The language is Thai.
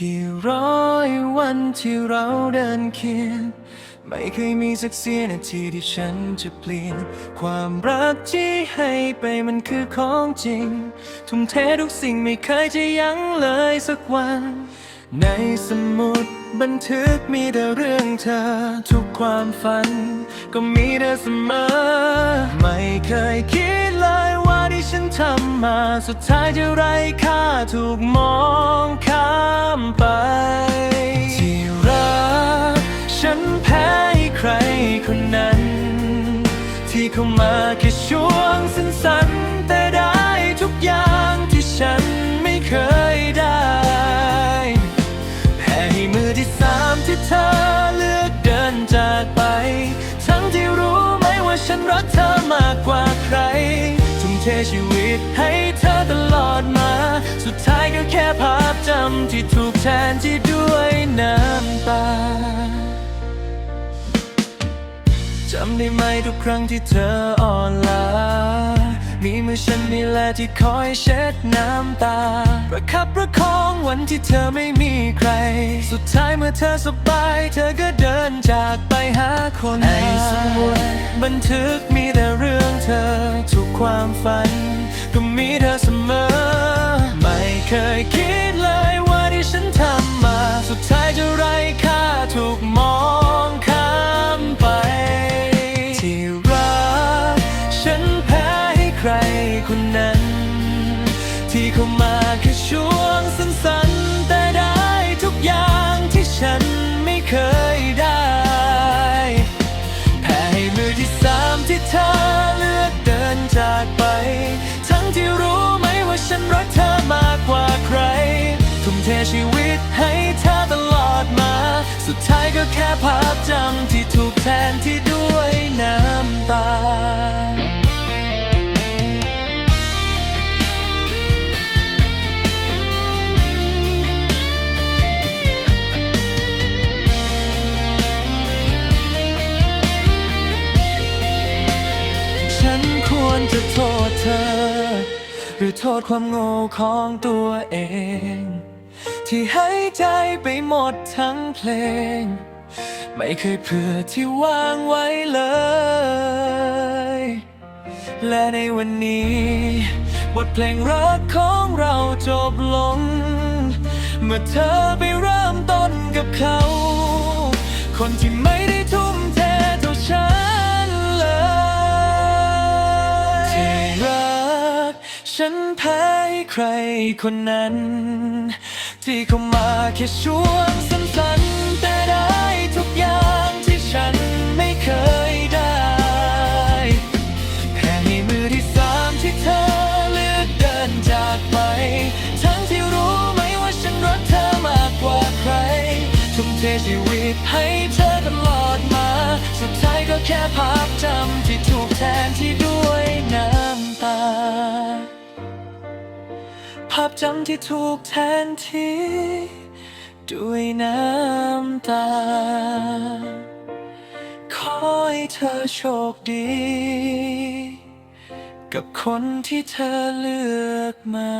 กี่ร้อยวันที่เราเดินเคียง ไม่เคยมีสักเสียนาทีที่ฉันจะเปลี่ยน ความรักที่ให้ไปมันคือของจริง ทุ่มเททุกสิ่งไม่เคยจะยั้งเลยสักวัน ในสมุดบันทึกมีแต่เรื่องเธอ ทุกความฝัน ก็มีเธอเสมอ ไม่เคยคิดเลยว่าที่ฉันทำมา สุดท้ายจะไร้ค่าถูกมองข้ามไป ที่รัก ฉันแพ้ให้ใครคนนั้น ที่เข้ามาแค่ช่วงสั้นๆแต่ได้ทุกอย่างที่ฉันไม่เคย เทชีวิตให้เธอตลอดมา สุดท้ายก็แค่ภาพจำที่ถูกแทนที่ด้วยน้ำตาจำได้ไหมทุกครั้งที่เธออ่อนล้า มีมือฉันนี่แหละที่คอยเช็ดน้ำตา ประคับประคองวันที่เธอไม่มีใคร สุดท้ายเมื่อเธอสบาย เธอก็เดินจากไปหาคนในสมุดบันทึก ความฝัน ก็มีเธอเสมอ ไม่เคยคิดเลยว่าที่ฉันทำมา สุดท้ายจะไร้ค่าถูกมองข้ามไป ที่รัก ฉันแพ้ให้ใครคนนั้น ที่เข้ามาแค่ช่วง ชีวิตให้เธอตลอดมา สุดท้ายก็แค่ภาพจำที่ถูกแทนที่ด้วยน้ำตาฉันควรจะโทษเธอ หรือโทษความโง่ของตัวเอง ที่ให้ใจไปหมดทั้งเพลง ไม่เคยเผื่อที่วางไว้เลย และในวันนี้ บทเพลงรักของเราจบลง เมื่อเธอไปเริ่มต้นกับเขา คนที่ไม่ได้ทุ่มเทเท่าฉันเลยที่รัก ฉันแพ้ใครคนนั้น ที่เข้ามาแค่ช่วงสั้นๆแต่ได้ทุกอย่างที่ฉันไม่เคยได้แพ้ให้มือที่สามที่เธอเลือกเดินจากไป ทั้งที่รู้ไหมว่าฉันรักเธอมากกว่าใคร ทุ่มเทชีวิตให้เธอตลอดมา สุดท้ายก็แค่ภาพจำที่ถูกแทนที่ด้วยน้ำตา ภาพจำที่ถูกแทนที่ด้วยน้ำตา ขอให้เธอโชคดี กับคนที่เธอเลือกมา